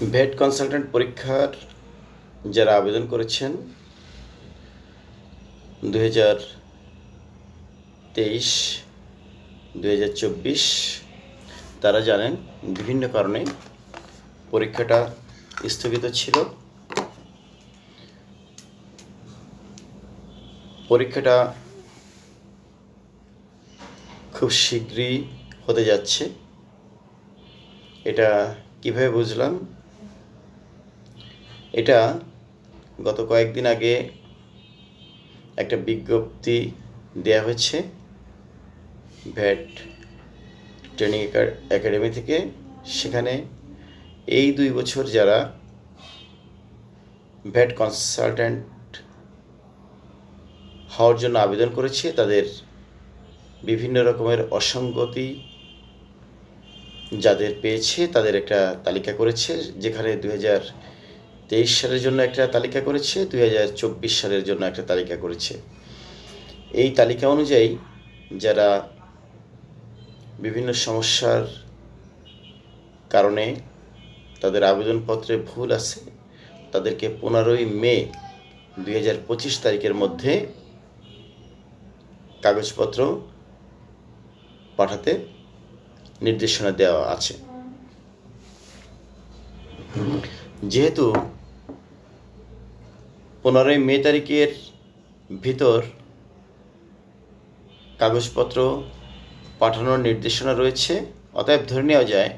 ভেট consultant পরীক্ষার যারা আবেদন করেছেন দু হাজার তেইশ দু হাজার চব্বিশ, তারা জানেন বিভিন্ন কারণে পরীক্ষাটা স্থগিত ছিল। পরীক্ষাটা খুব শীঘ্রই হতে যাচ্ছে। এটা কীভাবে বুঝলাম? এটা গত কয়েকদিন আগে একটা বিজ্ঞপ্তি দেয়া হয়েছে ভ্যাট ট্রেনিং একাডেমি থেকে। সেখানে এই দুই বছর যারা ভ্যাট কনসালট্যান্ট হওয়ার জন্য আবেদন করেছে, তাদের বিভিন্ন রকমের অসঙ্গতি যাদের পেয়েছে, তাদের একটা তালিকা করেছে, যেখানে দু হাজার তেইশ সালের জন্য একটা তালিকা করেছে, দুই হাজার চব্বিশ সালের জন্য একটা তালিকা করেছে। এই তালিকা অনুযায়ী যারা বিভিন্ন সমস্যার কারণে তাদের আবেদনপত্রে ভুল আছে, তাদেরকে পনেরোই মে দুই হাজার পঁচিশ তারিখের মধ্যে কাগজপত্র পাঠাতে নির্দেশনা দেওয়া আছে। যেহেতু পনেরোই মে তারিখের ভিতর কাগজপত্র পাঠানোর নির্দেশনা রয়েছে। অতএব ধরে নেওয়া যায়,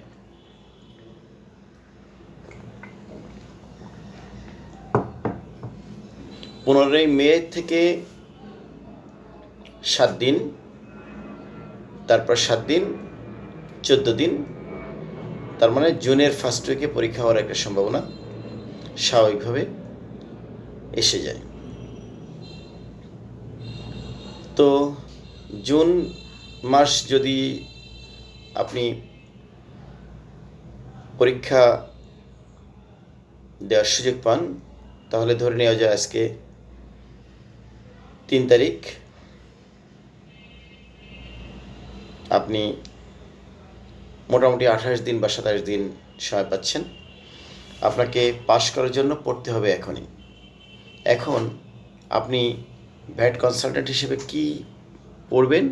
পনেরোই মে থেকে সাত দিন, তারপর সাত দিন, চোদ্দ দিন, তার মানে জুনের ফার্স্ট উইকে পরীক্ষা হওয়ার একটা সম্ভাবনা স্বাভাবিকভাবে। এসে যায়। তো জুন মাস যদি আপনি পরীক্ষা দেওয়ার সুযোগ পান, তাহলে ধরে নেওয়া যায় আজকে তিন তারিখ। আপনি মোটামুটি আঠাশ দিন বা সাতাশ দিন সময় পাচ্ছেন। আপনাকে পাশ করার জন্য পড়তে হবে এখনই। এখন আপনি ভ্যাট কনসালট্যান্ট হিসেবে কি পড়বেন?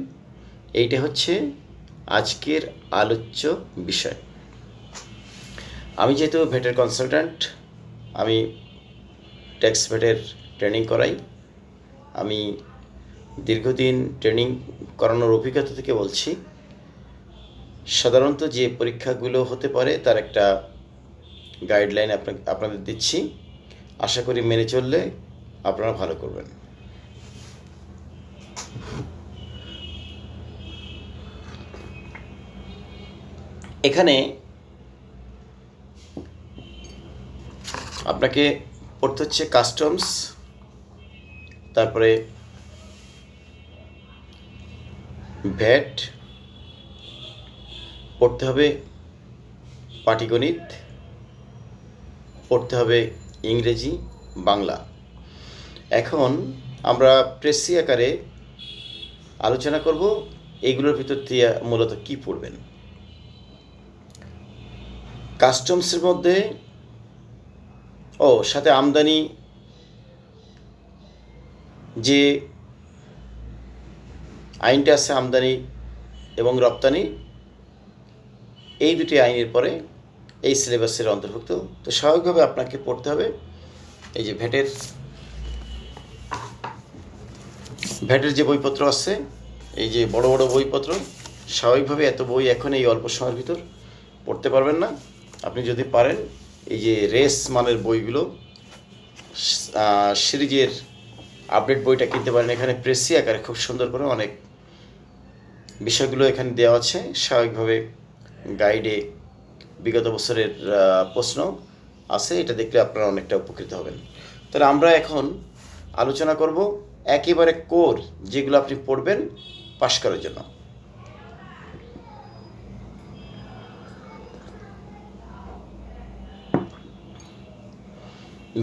এইটা হচ্ছে আজকের আলোচ্য বিষয়। আমি যেহেতু ভেটের কনসালট্যান্ট আমি ট্যাক্স ভেটের ট্রেনিং করাই। আমি দীর্ঘদিন ট্রেনিং করানোর অভিজ্ঞতা থেকে বলছি, সাধারণত যে পরীক্ষাগুলো হতে পারে তার একটা গাইডলাইন আপনাকে, আপনাদের দিচ্ছি। আশা করি মেনে চললে আপনারা ভালো করবেন। এখানে আপনাকে পড়তে হচ্ছে কাস্টমস তারপরে ভ্যাট পড়তে হবে পাটিগণিত, পড়তে হবে ইংরেজি, বাংলা। এখন আমরা প্রেসি আকারে আলোচনা করব এইগুলোর ভিতর দিয়ে মূলত কি পড়বেন। কাস্টমসের মধ্যে ও সাথে আমদানি যে আইনটা আছে আমদানি এবং রপ্তানি, এই দুটি আইনের পরে এই সিলেবাসের অন্তর্ভুক্ত। তো স্বাভাবিকভাবে আপনাকে পড়তে হবে। এই যে ভ্যাটের ভ্যাটের যে বইপত্র আছে, এই যে বড় বড় বইপত্র, স্বাভাবিকভাবে এত বই এখন এই অল্প সময়ের ভিতর পড়তে পারবেন না। আপনি যদি পারেন, এই যে রেস মানের বইগুলো সিরিজের আপডেট বইটা কিনতে পারেন। এখানে প্রেসি আকারে খুব সুন্দর করে অনেক বিষয়গুলো এখানে দেওয়া আছে। স্বাভাবিকভাবে গাইডে বিগত বছরের প্রশ্ন আছে, এটা দেখলে আপনারা অনেকটা উপকৃত হবেন। তাহলে আমরা এখন আলোচনা করব একেবারে কোর যেগুলো আপনি পড়বেন পাশ করার জন্য।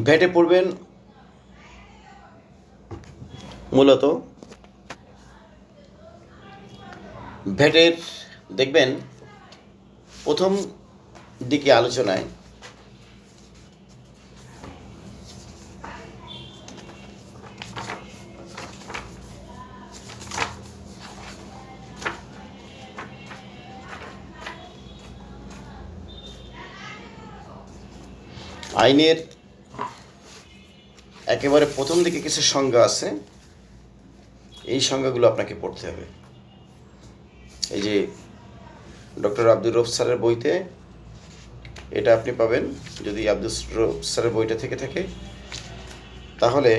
ভ্যাটে পড়বেন মূলত ভ্যাটের দেখবেন প্রথম দিকে আলোচনায়। আইনের একেবারে প্রথম দিকে কিছু সংজ্ঞা আছে। এই সংজ্ঞাগুলো আপনাকে পড়তে হবে। এই যে ডক্টর আব্দুর রফ স্যারের বইতে এটা আপনি পাবেন যদি আব্দুল স্যারের বইটা থেকে থাকে। তাহলে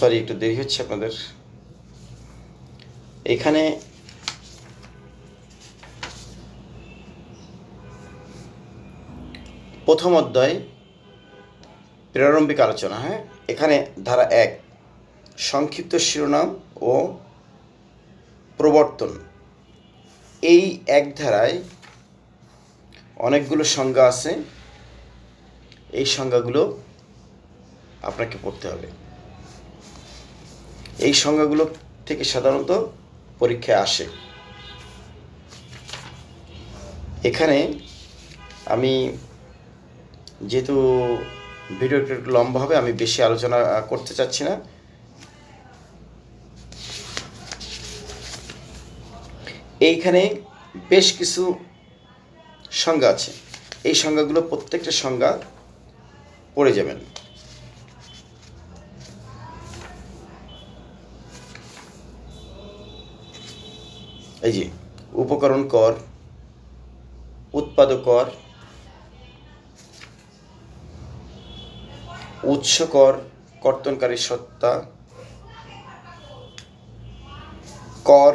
সরি একটু দেরি হচ্ছে আপনাদের। এখানে প্রথম অধ্যায় প্রারম্ভিক আলোচনা হ্যাঁ? এখানে ধারা এক, সংক্ষিপ্ত শিরোনাম ও প্রবর্তন। এই এক ধারায় অনেকগুলো সংজ্ঞা আছে। এই সংজ্ঞাগুলো আপনাকে পড়তে হবে। এই সংজ্ঞাগুলো থেকে সাধারণত পরীক্ষায় আসে। এখানে আমি যেহেতু ভিডিওটা একটু লম্বা হবে, আমি বেশি আলোচনা করতে চাচ্ছি না। এইখানে বেশ কিছু সংজ্ঞা আছে। এই সংজ্ঞাগুলো প্রত্যেকটা সংজ্ঞা পড়ে যাবেন। এই যে, উপকরণ কর, উৎপাদক কর, উৎস কর, কর্তনকারী সত্তা, কর,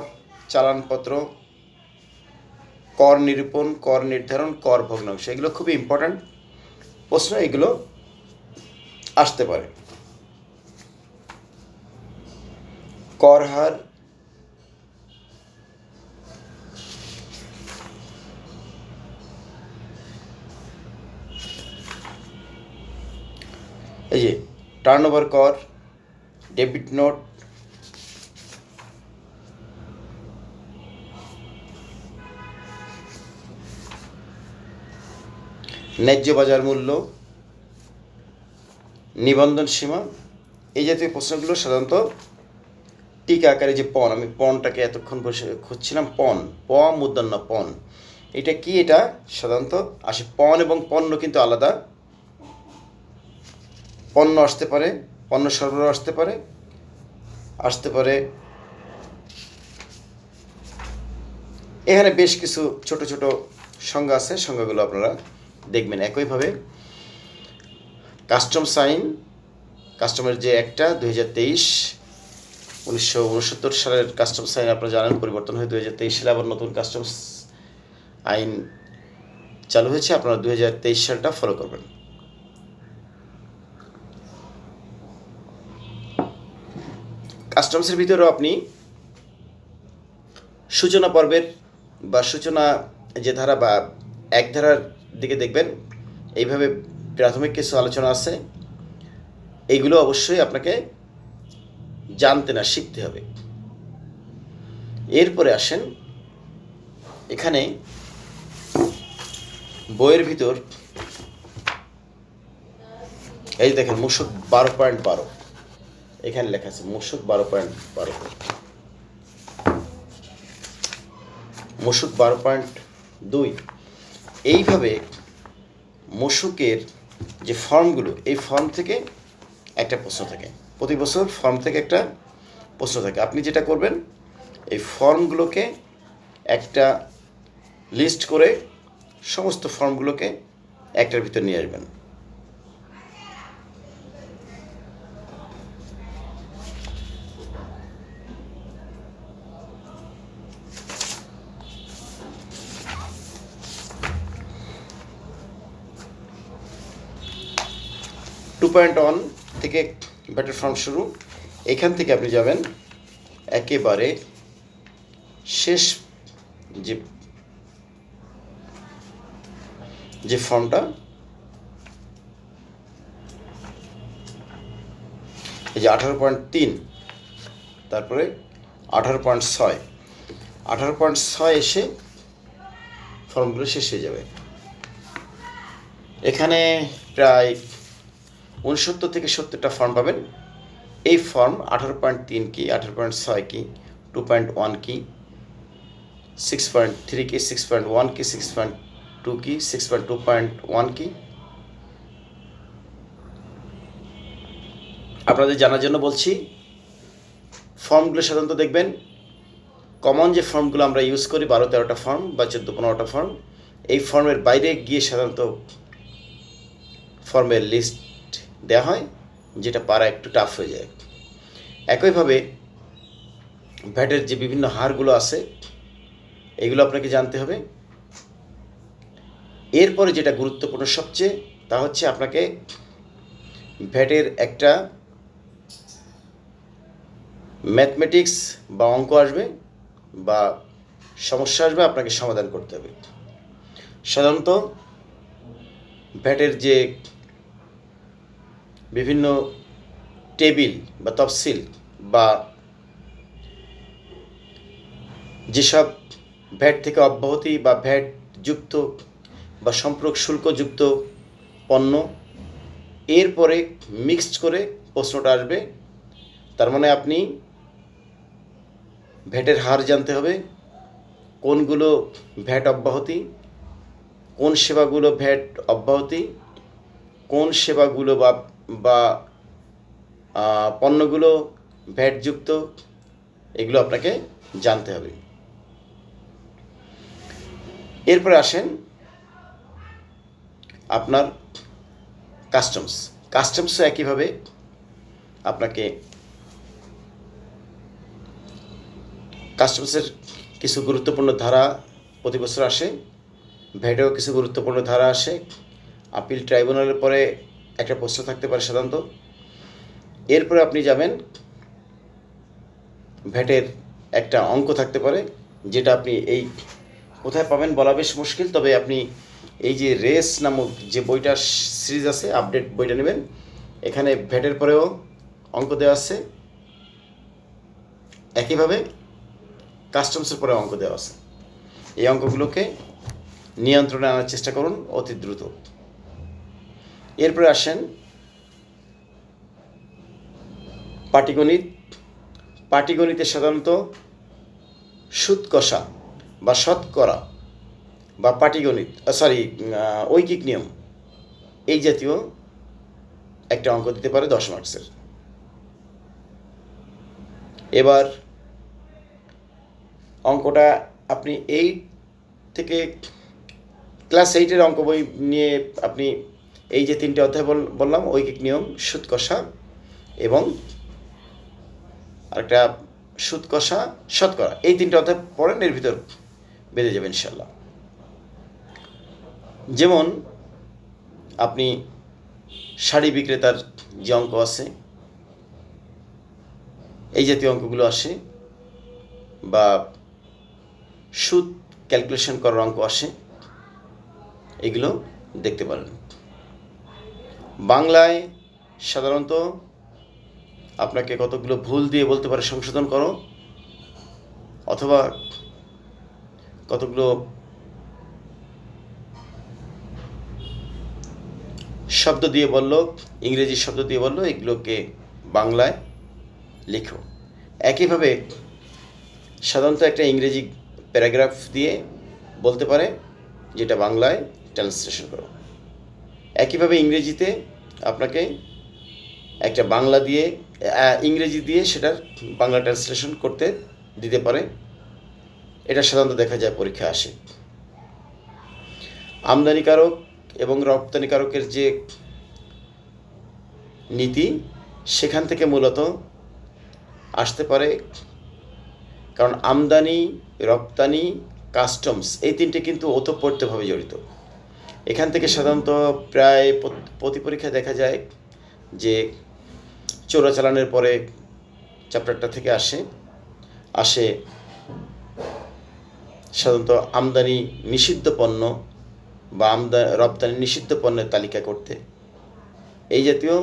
চালানপত্র, কর নিরূপণ, কর নির্ধারণ, কর ভগ্নাংশ। এগুলো খুবই ইম্পর্ট্যান্ট প্রশ্ন, এগুলো আসতে পারে। কর হার এই যে টার্ন ওভার কর ডেবিট নোট ন্যায্য বাজার মূল্য, নিবন্ধন সীমা, এই জাতীয় প্রশ্নগুলো সাধারণত টিকা আকারে যে পণ, আমি পণটাকে এতক্ষণ বসে খুঁজছিলাম, পণ প মুদ্রান্ন পণ। এটা কি? এটা সাধারণত আসে, পণ এবং পণ্য কিন্তু আলাদা। পণ্য আসতে পারে, পণ্য সরবরাহ আসতে পারে আসতে পারে এখানে বেশ কিছু ছোট ছোট সংজ্ঞা আছে, সংজ্ঞাগুলো আপনারা দেখবেন একইভাবে। কাস্টম সাইন, কাস্টমের যে একটা, দুই হাজার তেইশ, উনিশশো উনসত্তর সালের কাস্টমস আইন আপনারা জানেন, পরিবর্তন হয়ে দুই হাজার তেইশ সালে আবার নতুন কাস্টমস আইন চালু হয়েছে, আপনারা দুই হাজার তেইশ সালটা ফলো করবেন। কাস্টমসের ভিতরেও আপনি সূচনা পর্বের বা সূচনা যে ধারা বা এক ধারার দিকে দেখবেন, এইভাবে প্রাথমিক কিছু আলোচনা আছে। এইগুলো অবশ্যই আপনাকে জানতে না, শিখতে হবে। এরপরে আসেন, এখানে বইয়ের ভিতর, এই দেখেন, মুসুক বারো পয়েন্ট বারো। এখানে লেখা আছে মুসুক বারো পয়েন্ট বারো মুসুক বারো পয়েন্ট দুই। এইভাবে মশুকের যে ফর্মগুলো, এই ফর্ম থেকে একটা প্রশ্ন থাকে। প্রতি বছর ফর্ম থেকে একটা প্রশ্ন থাকে। আপনি যেটা করবেন, এই ফর্মগুলোকে একটা লিস্ট করে সমস্ত ফর্মগুলোকে একটার ভিতর নিয়ে আসবেন। পয়েন্ট ওয়ান থেকে ব্যাটার ফর্ম শুরু। এখান থেকে আপনি যাবেন একেবারে শেষ যে যে ফর্মটা, এই যে আঠারো পয়েন্ট তিন, তারপরে আঠারো পয়েন্ট ছয়। আঠারো পয়েন্ট ছয় এসে ফর্মগুলো শেষ হয়ে যাবে। এখানে প্রায় উনসত্তর থেকে সত্তরটা ফর্ম পাবেন। এই ফর্ম আঠারো পয়েন্ট তিন কি, আঠারো পয়েন্ট ছয় কি টু পয়েন্ট ওয়ান কি সিক্স পয়েন্ট থ্রি কি সিক্স পয়েন্ট ওয়ান কি সিক্স পয়েন্ট টু কি six point two point one কি। আপনাদের জানার জন্য বলছি ফর্মগুলো সাধারণত দেখবেন কমন যে ফর্মগুলো আমরা ইউজ করি, বারো তেরোটা ফর্ম বা চোদ্দ পনেরোটা ফর্ম এই ফর্মের বাইরে গিয়ে সাধারণত ফর্মের লিস্ট দেওয়া হয়, যেটা পারা একটু টাফ হয়ে যায় একইভাবে ভ্যাটের যে বিভিন্ন হারগুলো আছে, এগুলো আপনাকে জানতে হবে। এরপরে যেটা গুরুত্বপূর্ণ সবচেয়ে, তা হচ্ছে আপনাকে ভ্যাটের একটা ম্যাথমেটিক্স বা অঙ্ক আসবে বা সমস্যা আসবে, আপনাকে সমাধান করতে হবে। সাধারণত ভ্যাটের যে বিভিন্ন টেবিল বা তফসিল বা যেসব ভ্যাট থেকে অব্যাহতি বা ভ্যাট যুক্ত বা সম্পর্ক শুল্কযুক্ত পণ্য, এরপরে মিক্সড করে প্রশ্নটা আসবে। তার মানে আপনি ভ্যাটের হার জানতে হবে, কোনগুলো ভ্যাট অব্যাহতি, কোন সেবাগুলো ভ্যাট অব্যাহতি, কোন সেবাগুলো বা বা পণ্যগুলো ভ্যাটযুক্ত এগুলো আপনাকে জানতে হবে। এরপরে আসেন আপনার কাস্টমস। কাস্টমসও একইভাবে আপনাকে কাস্টমসের কিছু গুরুত্বপূর্ণ ধারা প্রতি বছর আসে ভ্যাটেও কিছু গুরুত্বপূর্ণ ধারা আসে। আপিল ট্রাইব্যুনালের পরে একটা প্রশ্ন থাকতে পারে সাধারণত। এরপরে আপনি যাবেন ভ্যাটের একটা অঙ্ক থাকতে পারে, যেটা আপনি এই কোথায় পাবেন বলা বেশ মুশকিল, তবে আপনি এই যে রেস নামক যে বইটা সিরিজ আছে, আপডেট বইটা নেবেন। এখানে ভ্যাটের পরেও অঙ্ক দেওয়া আছে। একইভাবে কাস্টমসের পরে অঙ্ক দেওয়া আছে। এই অঙ্কগুলোকে নিয়ন্ত্রণে আনার চেষ্টা করুন অতি দ্রুত। এরপরে আসেন পাটিগণিত। পাটিগণিতে সাধারণত সুদ কষা বা শতকরা বা পাটিগণিত সরি ঐকিক নিয়ম এই জাতীয় একটা অঙ্ক দিতে পারে দশ মার্কসের এবার অঙ্কটা আপনি এইট থেকে ক্লাস এইটের অঙ্ক বই নিয়ে আপনি এই যে তিনটে অধ্যায় বল- বললাম, ঐকিক নিয়ম সুদ কষা এবং আরেকটা সুদ কষা শতকরা। এই তিনটে অধ্যায় পরে এর ভিতর বেঁধে যাবে ইনশাল্লাহ যেমন আপনি শাড়ি বিক্রেতার যে অঙ্ক আছে, এই জাতীয় অঙ্কগুলো আসে বা সুদ ক্যালকুলেশন করার অঙ্ক আসে, এগুলো দেখতে পারেন। বাংলায় সাধারণত আপনাকে কতগুলো ভুল দিয়ে বলতে পারে সংশোধন করো, অথবা কতগুলো শব্দ দিয়ে বলল, ইংরেজি শব্দ দিয়ে বলল, এগুলোকে বাংলায় লিখো। একইভাবে সাধারণত একটা ইংরেজি প্যারাগ্রাফ দিয়ে বলতে পারে, যেটা বাংলায় ট্রান্সলেশন করো। একইভাবে ইংরেজিতে আপনাকে একটা বাংলা দিয়ে ইংরেজি দিয়ে সেটার বাংলা ট্রান্সলেশন করতে দিতে পারে। এটা সাধারণত দেখা যায় পরীক্ষা আসে। আমদানিকারক এবং রপ্তানিকারকের যে নীতি, সেখান থেকে মূলত আসতে পারে। কারণ আমদানি, রপ্তানি কাস্টমস এই তিনটে কিন্তু ওতপ্রোতভাবে জড়িত। এখান থেকে সাধারণত প্রায় প্রতি পরীক্ষায় দেখা যায় যে চোরাচালানের পরে চ্যাপ্টারটা থেকে আসে আসে সাধারণত আমদানি নিষিদ্ধ পণ্য বা আমদা, রপ্তানি নিষিদ্ধ পণ্যের তালিকা করতে। এই জাতীয়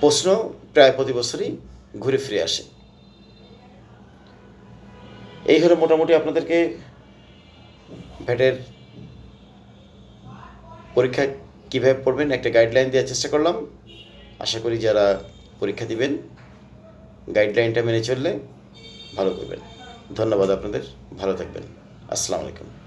প্রশ্ন প্রায় প্রতি বছরই ঘুরে ফিরে আসে। এই হলো মোটামুটি আপনাদেরকে ভ্যাটের পরীক্ষা কীভাবে পড়বেন? একটা গাইডলাইন দেওয়ার চেষ্টা করলাম। আশা করি যারা পরীক্ষা দিবেন গাইডলাইনটা মেনে চললে ভালো করবেন। ধন্যবাদ আপনাদের। ভালো থাকবেন। আসসালামু আলাইকুম।